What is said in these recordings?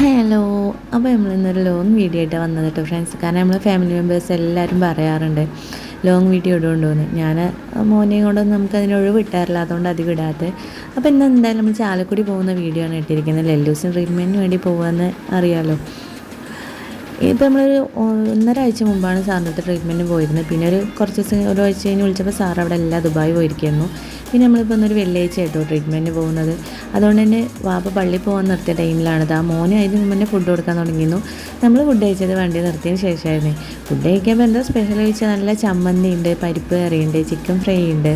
Hello അപ്പോൾ നമ്മൾ ഇന്നൊരു ലോങ് വീഡിയോ ആയിട്ട് വന്നത് കേട്ടോ ഫ്രണ്ട്സ് കാരണം നമ്മൾ ഫാമിലി മെമ്പേഴ്സ് എല്ലാവരും പറയാറുണ്ട് ലോങ് വീഡിയോ ഇടുകൊണ്ടുവന്ന് ഞാൻ മോനെയും കൊണ്ട് നമുക്ക് അതിന് ഒഴിവ് കിട്ടാറില്ല. അതുകൊണ്ട് അധികം ഇടാത്തത് അപ്പോൾ ഇന്ന് എന്തായാലും നമ്മൾ ചാലക്കുടി പോകുന്ന വീഡിയോ ആണ് ഇട്ടിരിക്കുന്നത്. ലെല്ലൂസിന് ട്രീറ്റ്മെന്റിന് വേണ്ടി പോകുമെന്ന് അറിയാമല്ലോ ഇപ്പോൾ നമ്മളൊരു ഒന്നര ആഴ്ച മുമ്പാണ് സാറിന്റെ ട്രീറ്റ്മെന്റ് പോയിരുന്നത്. പിന്നെ ഒരു കുറച്ച് ദിവസം ഒരു കഴിഞ്ഞ് വിളിച്ചപ്പോൾ സാർ അവിടെ എല്ലാ ദുബായി പോയിരിക്കുന്നു. പിന്നെ നമ്മളിപ്പോൾ ഒന്നൊരു വെള്ളിയാഴ്ച ആയിട്ടോ ട്രീറ്റ്മെന്റ് പോകുന്നത്. അതുകൊണ്ട് തന്നെ വാപ്പ പള്ളി പോകാൻ നിർത്തിയ ടൈമിലാണത് ആ മോനെ അതിന് മുന്നേ ഫുഡ് കൊടുക്കാൻ തുടങ്ങിയിരുന്നു. നമ്മൾ ഫുഡ് കഴിച്ചത് വണ്ടി നിർത്തിയതിന് ശേഷമായിരുന്നു. ഫുഡ് കഴിക്കുമ്പോൾ എന്താ സ്പെഷ്യൽ കഴിച്ചാൽ നല്ല ചമ്മന്തി ഉണ്ട് പരിപ്പ് കറിയുണ്ട് ചിക്കൻ ഫ്രൈ ഉണ്ട്.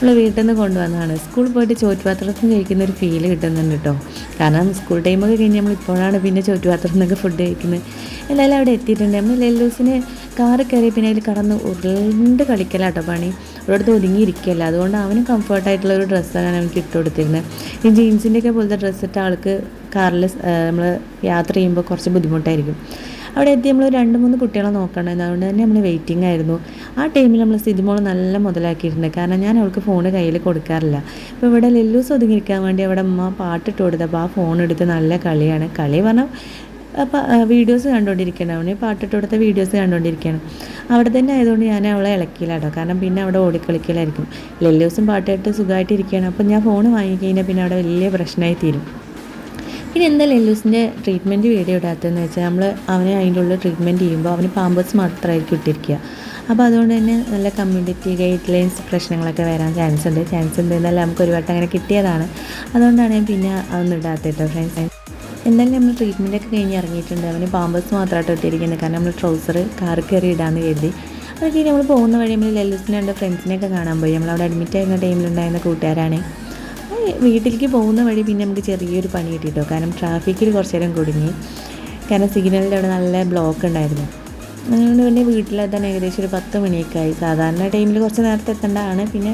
നമ്മൾ വീട്ടിൽ നിന്ന് കൊണ്ടുവന്നതാണ്. സ്കൂളിൽ പോയിട്ട് ചോറ്റുപാത്രത്തിൽ നിന്ന് കഴിക്കുന്ന ഒരു ഫീൽ കിട്ടുന്നുണ്ട് കേട്ടോ കാരണം സ്കൂൾ ടൈമൊക്കെ കഴിഞ്ഞ് നമ്മൾ ഇപ്പോഴാണ് പിന്നെ ചോറ്റുപാത്രത്തിൽ നിന്നൊക്കെ ഫുഡ് കഴിക്കുന്നത്. എന്തായാലും അവിടെ എത്തിയിട്ടുണ്ട്. നമ്മൾ ലെല്ലൂസിന് കാറ് കയറി പിന്നെ അതിൽ കടന്ന് ഉരുണ്ട് കളിക്കലാട്ടോ പണി. ഒരിടത്ത് ഒതുങ്ങിയിരിക്കുകയല്ല. അതുകൊണ്ട് അവന് കംഫർട്ടായിട്ടുള്ള ഒരു ഡ്രസ്സാണ് അവനക്ക് ഇട്ട് കൊടുത്തിരുന്നത്. ഈ ജീൻസിന്റെയൊക്കെ പോലത്തെ ഡ്രസ്സ് ആൾക്ക് കാറിൽ നമ്മൾ യാത്ര ചെയ്യുമ്പോൾ കുറച്ച് ബുദ്ധിമുട്ടായിരിക്കും. അവിടെ എത്തി നമ്മൾ രണ്ട് മൂന്ന് കുട്ടികളെ നോക്കണ്ടായിരുന്നു അതുകൊണ്ട് തന്നെ നമ്മൾ വെയിറ്റിംഗ് ആയിരുന്നു. ആ ടൈമിൽ നമ്മൾ സ്ഥിതിമോൾ നല്ല മുതലാക്കിയിട്ടുണ്ട്. കാരണം ഞാൻ അവൾക്ക് ഫോൺ കയ്യിൽ കൊടുക്കാറില്ല. അപ്പോൾ ഇവിടെ ലെല്ലൂസ് ഒതുങ്ങിയിരിക്കാൻ വേണ്ടി അവിടെ അമ്മ പാട്ടിട്ട് കൊടുത്തപ്പോൾ ആ ഫോൺ എടുത്ത് നല്ല കളിയാണ്. കളി പറഞ്ഞാൽ അപ്പോൾ വീഡിയോസ് കണ്ടുകൊണ്ടിരിക്കണം അവന് പാട്ടിട്ട് കൊടുത്ത വീഡിയോസ് കണ്ടുകൊണ്ടിരിക്കണം അവിടെ തന്നെ ആയതുകൊണ്ട് ഞാൻ അവളെ ഇളക്കിയില്ല കേട്ടോ കാരണം പിന്നെ അവിടെ ഓടിക്കളിക്കലായിരിക്കും. ലെല്ലൂസും പാട്ടായിട്ട് സുഖമായിട്ട് ഇരിക്കുകയാണ് അപ്പോൾ ഞാൻ ഫോൺ വാങ്ങിക്കഴിഞ്ഞാൽ പിന്നെ അവിടെ വലിയ പ്രശ്നമായി തീരും. പിന്നെ എന്താ ലെല്ലൂസിന്റെ ട്രീറ്റ്മെന്റ് വീഡിയോ ഇടാത്തതെന്ന് വെച്ചാൽ നമ്മൾ അവനെ അതിന്റെ ഉള്ളിൽ ട്രീറ്റ്മെന്റ് ചെയ്യുമ്പോൾ അവന് പാമ്പേഴ്സ് മാത്രമായിരിക്കും ഇട്ടിരിക്കുക. അപ്പോൾ അതുകൊണ്ട് തന്നെ നല്ല കമ്മ്യൂണിറ്റി ഗൈഡ് ലൈൻസ് പ്രശ്നങ്ങളൊക്കെ വരാൻ ചാൻസ് ഉണ്ട്. ചാൻസ് ഉണ്ട് എന്നല്ല നമുക്ക് ഒരു വട്ടം അങ്ങനെ കിട്ടിയതാണ്. അതുകൊണ്ടാണ് ഞാൻ പിന്നെ അതൊന്നും ഇടാത്തത് കേട്ടോ ഫ്രണ്ട്സ് എന്തായാലും നമ്മൾ ട്രീറ്റ്മെന്റ് ഒക്കെ കഴിഞ്ഞ് ഇറങ്ങിയിട്ടുണ്ട്. അവന് പാമ്പേഴ്സ് മാത്രമായിട്ട് ഇട്ടിരിക്കുന്നത്. കാരണം നമ്മൾ ട്രൗസർ കാർ കയറി ഇടാമെന്ന് കരുതി. അത് കഴിഞ്ഞ് നമ്മൾ പോകുന്ന വഴി നമ്മൾ ലെല്ലിസിനെ എന്റെ ഫ്രണ്ട്സിനെയൊക്കെ കാണാൻ പോയി. നമ്മൾ അവിടെ അഡ്മിറ്റ് ആയിരുന്ന ടൈമിലുണ്ടായിരുന്ന കൂട്ടുകാരാണ്. വീട്ടിലേക്ക് പോകുന്ന വഴി പിന്നെ നമുക്ക് ചെറിയൊരു പണി കിട്ടിയിട്ടോ. കാരണം ട്രാഫിക്കിൽ കുറച്ച് നേരം കുടുങ്ങി. കാരണം സിഗ്നലിന്റെ അവിടെ നല്ല ബ്ലോക്ക് ഉണ്ടായിരുന്നു. അതുകൊണ്ട് പിന്നെ വീട്ടിലെത്താൻ ഏകദേശം ഒരു പത്ത് മണിയൊക്കെ ആയി സാധാരണ ടൈമിൽ കുറച്ച് നേരത്തെ എത്തേണ്ടതാണ്. പിന്നെ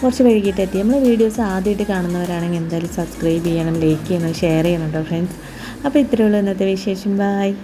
കുറച്ച് വൈകിട്ട് എത്തി. നമ്മൾ വീഡിയോസ് ആദ്യമായിട്ട് കാണുന്നവരാണെങ്കിൽ എന്തായാലും സബ്സ്ക്രൈബ് ചെയ്യണം ലൈക്ക് ചെയ്യണം ഷെയർ ചെയ്യണം കേട്ടോ ഫ്രണ്ട്സ് അപ്പോൾ ഇത്രയേ ഉള്ളൂ ഇന്നത്തെ വിശേഷം. ബായ്